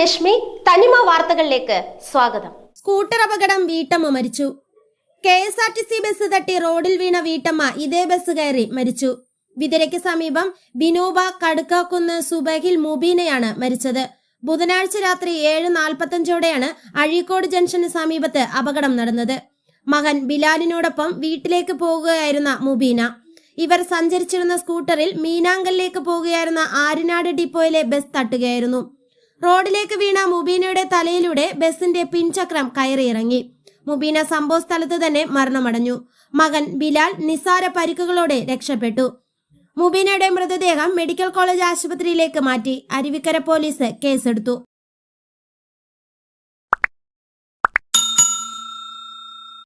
രശ്മി. തനിമ വാർത്തകളിലേക്ക് സ്വാഗതം. സ്കൂട്ടർ അപകടം വീട്ടമ്മ മരിച്ചു. K S R T C bus തട്ടി റോഡിൽ വീണ വീട്ടമ്മ ഇതേ ബസ് കയറി മരിച്ചു. വിതിരയ്ക്ക് സമീപം വിനോബ കടുക്കാക്കുന്ന് സുബഹിൽ മുബീനയാണ് മരിച്ചത്. ബുധനാഴ്ച രാത്രി ഏഴ് നാൽപ്പത്തഞ്ചോടെയാണ് അഴീക്കോട് ജംഗ്ഷന് സമീപത്ത് അപകടം നടന്നത്. മകൻ ബിലാലിനോടൊപ്പം വീട്ടിലേക്ക് പോകുകയായിരുന്ന മുബീന. ഇവർ സഞ്ചരിച്ചിരുന്ന സ്കൂട്ടറിൽ മീനാങ്കലിലേക്ക് പോകുകയായിരുന്ന ആര്യനാട് ഡിപ്പോയിലെ ബസ് തട്ടുകയായിരുന്നു. റോഡിലേക്ക് വീണ മുബീനയുടെ തലയിലൂടെ ബസിന്റെ പിൻചക്രം കയറിയിറങ്ങി. മുബീന സംഭവ സ്ഥലത്ത് തന്നെ മരണമടഞ്ഞു. മകൻ ബിലാൽ നിസാര പരിക്കുകളോടെ രക്ഷപ്പെട്ടു. മുബീനയുടെ മൃതദേഹം മെഡിക്കൽ കോളേജ് ആശുപത്രിയിലേക്ക് മാറ്റി അരുവിക്കര പോലീസ് കേസെടുത്തു.